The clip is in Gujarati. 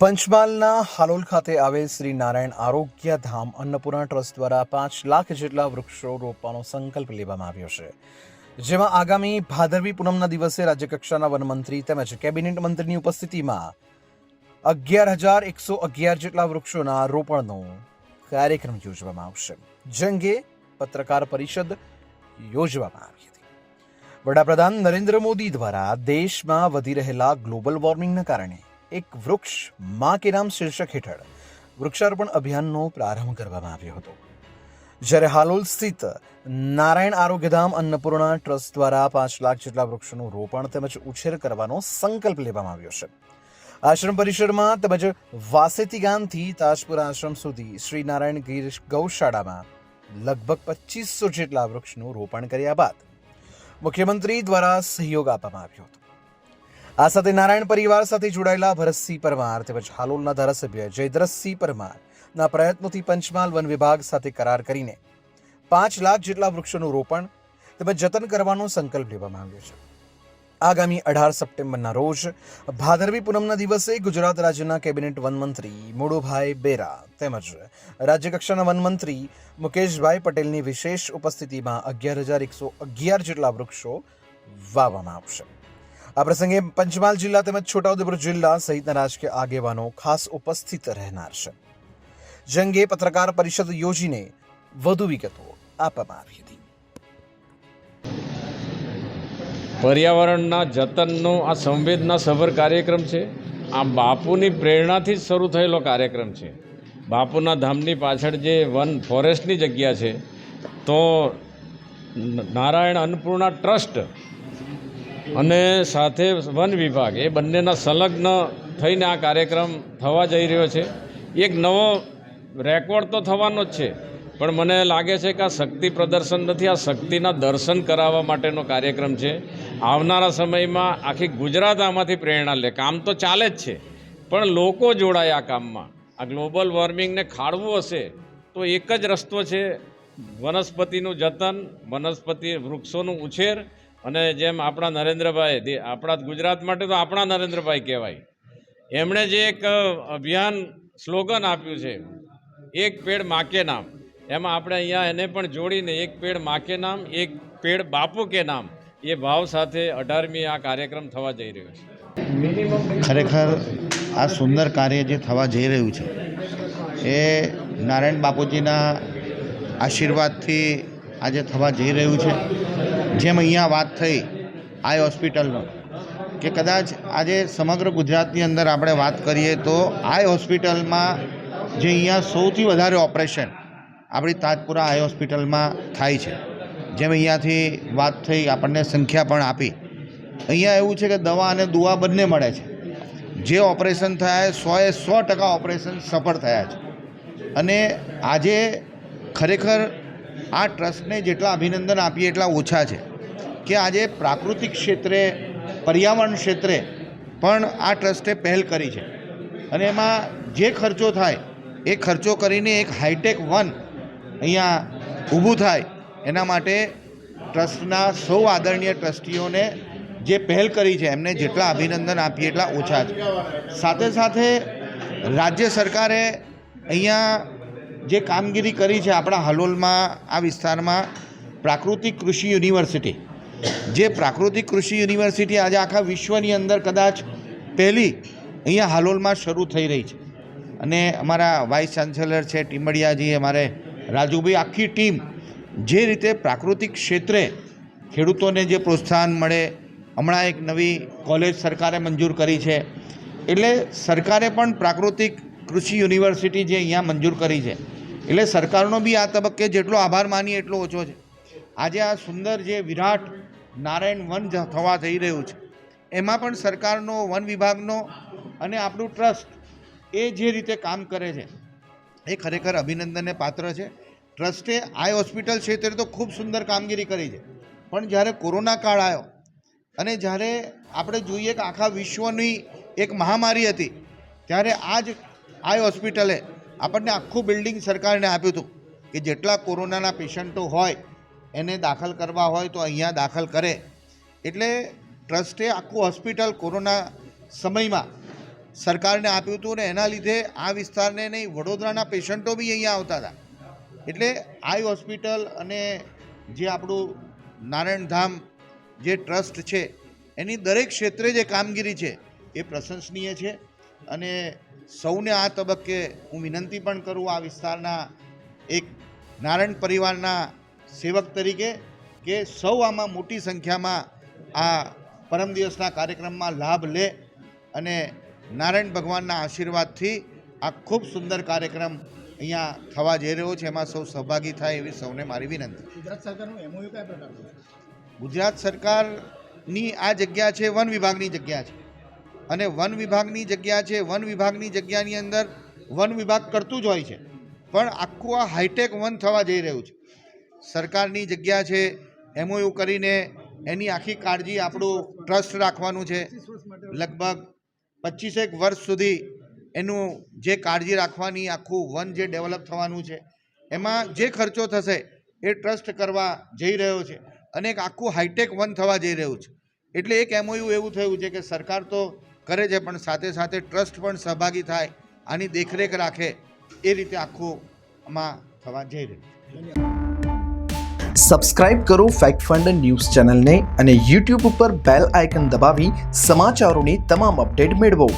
પંચમહાલના હાલોલ ખાતે આવેલ શ્રી નારાયણ આરોગ્ય ધામ અન્નપૂર્ણા ટ્રસ્ટ દ્વારા પાંચ લાખ જેટલા વૃક્ષો રોપવાનો સંકલ્પ લેવામાં આવ્યો છે. જેમાં આગામી ભાદરવી પૂનમના દિવસે રાજ્યકક્ષાના વનમંત્રી તેમજ કેબિનેટ મંત્રીની ઉપસ્થિતિમાં અગિયાર હજાર એકસો અગિયાર જેટલા વૃક્ષોના રોપણનો કાર્યક્રમ યોજવામાં આવશે. જે અંગે પત્રકાર પરિષદ યોજવામાં આવી હતી. વડાપ્રધાન નરેન્દ્ર મોદી દ્વારા દેશમાં વધી રહેલા ગ્લોબલ વોર્મિંગના કારણે એક વૃક્ષમાં કે નામ શીર્ષક હેઠળ વૃક્ષારોપણ અભિયાનનો પ્રારંભ કરવામાં આવ્યો હતો. જ્યારે હાલોલ સ્થિત નારાયણ આરોગ્યધામ અન્નપૂર્ણા ટ્રસ્ટ દ્વારા પાંચ લાખ જેટલા વૃક્ષોનું રોપણ તેમજ ઉછેર કરવાનો સંકલ્પ લેવામાં આવ્યો છે. આશ્રમ પરિસરમાં તેમજ વાસેતી ગામથી તાજપુર આશ્રમ સુધી શ્રી નારાયણ ગીર ગૌશાળામાં લગભગ પચીસો જેટલા વૃક્ષનું રોપણ કર્યા બાદ મુખ્યમંત્રી દ્વારા સહયોગ આપવામાં આવ્યો હતો. આ સાથે નારાયણ પરિવાર સાથે જોડાયેલા ભરતસિંહ પરમાર તેમજ હાલોલના ધારાસભ્ય જયદ્રથસિંહ પરમારના પ્રયત્નોથી પંચમહાલ વન વિભાગ સાથે કરાર કરીને પાંચ લાખ જેટલા વૃક્ષોનું રોપણ તેમજ જતન કરવાનો સંકલ્પ લેવામાં આવ્યો છે. આગામી અઢાર સપ્ટેમ્બરના રોજ ભાદરવી પૂનમના દિવસે ગુજરાત રાજ્યના કેબિનેટ વનમંત્રી મોડુભાઈ બેરા તેમજ રાજ્યકક્ષાના વનમંત્રી મુકેશભાઈ પટેલની વિશેષ ઉપસ્થિતિમાં અગિયાર હજાર એકસો અગિયાર જેટલા વૃક્ષો વાવવામાં આવશે. આ પ્રસંગે પંચમહાલ જિલ્લા તેમજ છોટાઉદેપુર જિલ્લા સહિતના રાજકીય આગેવાનો ખાસ ઉપસ્થિત રહેનાર છે. જે અંગે પત્રકાર પરિષદ યોજીને વધુ વિગતો આપવામાં આવી હતી. પર્યાવરણના જતનનો આ સંવેદના સભર કાર્યક્રમ છે. આ બાપુની પ્રેરણાથી જ શરૂ થયેલો કાર્યક્રમ છે. બાપુના ધામની પાછળ જે વન ફોરેસ્ટની જગ્યા છે, તો નારાયણ અન્નપૂર્ણા ટ્રસ્ટ અને સાથે વન વિભાગ એ બંનેના સંલગ્ન થઈને આ કાર્યક્રમ થવા જઈ રહ્યો છે. એક નવો રેકોર્ડ તો થવાનો જ છે, પણ મને લાગે છે કે આ શક્તિ પ્રદર્શન નથી, આ શક્તિના દર્શન કરાવવા માટેનો કાર્યક્રમ છે. આવનારા સમયમાં આખી ગુજરાત આમાંથી પ્રેરણા લે, કામ તો ચાલે જ છે, પણ લોકો જોડાય આ કામમાં. આ ગ્લોબલ વોર્મિંગને ખાળવું હશે તો એક જ રસ્તો છે, વનસ્પતિનું જતન, વનસ્પતિ વૃક્ષોનું ઉછેર અને જેમ આપણા નરેન્દ્રભાઈ આપણા ગુજરાત માટે તો આપણા નરેન્દ્રભાઈ કહેવાય. એમણે જે એક અભિયાન સ્લોગન આપ્યું છે, એક પેડ માકે નામ. એમાં આપણે અહીંયા એને પણ જોડીને એક પેડ માકે નામ, એક પેડ બાપુ કે નામ, એ ભાવ સાથે અઢારમી આ કાર્યક્રમ થવા જઈ રહ્યો છે. ખરેખર આ સુંદર કાર્ય જે થવા જઈ રહ્યું છે, એ નારાયણ બાપુજીના આશીર્વાદથી આજે થવા જઈ રહ્યું છે. જેમ અહીંયા વાત થઈ આઈ હોસ્પિટલનો, કે કદાચ આજે સમગ્ર ગુજરાતની અંદર આપણે વાત કરીએ તો આઈ હોસ્પિટલમાં જે અહીંયા સૌથી વધારે ઓપરેશન આપણી તાજપુરા આઈ હોસ્પિટલમાં થાય છે. જેમ અહીંયાથી વાત થઈ, આપણને સંખ્યા પણ આપી. અહીંયા એવું છે કે દવા અને દુવા બંને મળે છે. જે ઓપરેશન થયા, સોએ સો ટકા ઓપરેશન સફળ થયા છે. અને આજે ખરેખર આ ટ્રસ્ટને જેટલા અભિનંદન આપીએ એટલા ઓછા છે. કે આજે પ્રાકૃતિક ક્ષેત્રે, પર્યાવરણ ક્ષેત્રે પણ આ ટ્રસ્ટે પહેલ કરી છે. અને એમાં જે ખર્ચો થાય, એ ખર્ચો કરીને એક હાઈટેક વન અહીંયા ઊભું થાય, એના માટે ટ્રસ્ટના સૌ આદરણીય ટ્રસ્ટીઓને જે પહેલ કરી છે, એમને જેટલા અભિનંદન આપીએ એટલા ઓછા છે. સાથે સાથે રાજ્ય સરકારે અહીંયા જે કામગીરી કરી છે આપણા હલોલમાં, આ વિસ્તારમાં, પ્રાકૃતિક કૃષિ યુનિવર્સિટી. જે પ્રાકૃતિક કૃષિ યુનિવર્સિટી આજે આખા વિશ્વની અંદર કદાચ પહેલી અહીંયા હાલોલમાં શરૂ થઈ રહી છે. અને અમારા વાઇસ ચાન્સેલર છે ટીમડિયાજી અમારે રાજુભાઈ, આખી ટીમ જે રીતે પ્રાકૃતિક ક્ષેત્રે ખેડૂતોને જે પ્રોત્સાહન મળે, હમણાં એક નવી કોલેજ સરકારે મંજૂર કરી છે. એટલે સરકારે પણ પ્રાકૃતિક કૃષિ યુનિવર્સિટી જે અહીંયા મંજૂર કરી છે એટલે સરકારનો બી આ તબક્કે જેટલો આભાર માનીએ એટલો ઓછો છે. આજે આ સુંદર જે વિરાટ નારાયણ વન થવા જઈ રહ્યું છે. એમાં પણ સરકારનો, વન વિભાગનો અને આપણું ટ્રસ્ટ એ જે રીતે કામ કરે છે, એ ખરેખર અભિનંદનને પાત્ર છે. ટ્રસ્ટે આઈ હોસ્પિટલ ક્ષેત્રે તો ખૂબ સુંદર કામગીરી કરી છે. પણ જ્યારે કોરોના કાળ આવ્યો અને જ્યારે આપણે જોઈએ કે આખા વિશ્વની એક મહામારી હતી, ત્યારે આ જ આઈ હોસ્પિટલે આપણને આખું બિલ્ડિંગ સરકારને આપ્યું હતું કે જેટલા કોરોનાના પેશન્ટો હોય, એને દાખલ કરવા હોય તો અહીંયા દાખલ કરે. એટલે ટ્રસ્ટે આખું હોસ્પિટલ કોરોના સમયમાં સરકારને આપ્યું હતું ને એના લીધે આ વિસ્તારને નહીં, વડોદરાના પેશન્ટો બી અહીંયા આવતા હતા. એટલે આઈ હોસ્પિટલ અને જે આપણું નારાયણધામ જે ટ્રસ્ટ છે, એની દરેક ક્ષેત્રે જે કામગીરી છે એ પ્રશંસનીય છે અને સૌને આ તબક્કે હું વિનંતી પણ કરું આ વિસ્તારના એક નારાયણ પરિવારના સેવક તરીકે કે સૌ આમાં મોટી સંખ્યામાં આ પરમ દિવસના કાર્યક્રમમાં લાભ લે અને નારાયણ ભગવાનના આશીર્વાદથી આ ખૂબ સુંદર કાર્યક્રમ અહીંયા થવા જઈ રહ્યો છે. એમાં સૌ સહભાગી થાય એવી સૌને મારી વિનંતી. ગુજરાત સરકારનું એમઓયુ કયા પ્રકારનું ગુજરાત સરકારની આ જગ્યા છે વન વિભાગની જગ્યા છે. અને વન વિભાગની જગ્યા છે, વન વિભાગની જગ્યાની અંદર વન વિભાગ કરતું જ હોય છે. પણ આખું આ હાઈટેક વન થવા જઈ રહ્યું છે. સરકારની જગ્યા છે, એમઓયુ કરીને એની આખી કાળજી આપણું ટ્રસ્ટ રાખવાનું છે. લગભગ પચીસેક વર્ષ સુધી એનું જે કાળજી રાખવાની આખું વન જે ડેવલપ થવાનું છે, એમાં જે ખર્ચો થશે એ ટ્રસ્ટ કરવા જઈ રહ્યો છે અને એક આખું હાઈટેક વન થવા જઈ રહ્યું છે. એટલે એક એમઓયુ એવું થયું છે કે સરકાર તો કરે છે, પણ સાથે સાથે ટ્રસ્ટ પણ સહભાગી થાય, આની દેખરેખ રાખે, એ રીતે આખું આમાં થવા જઈ રહ્યું છે. સબસ્ક્રાઇબ કરો ફેક્ટ ફંડ ન્યૂઝ ચેનલને અને યુટ્યુબ ઉપર બેલ આઇકન દબાવી સમાચારોની તમામ અપડેટ મેળવો.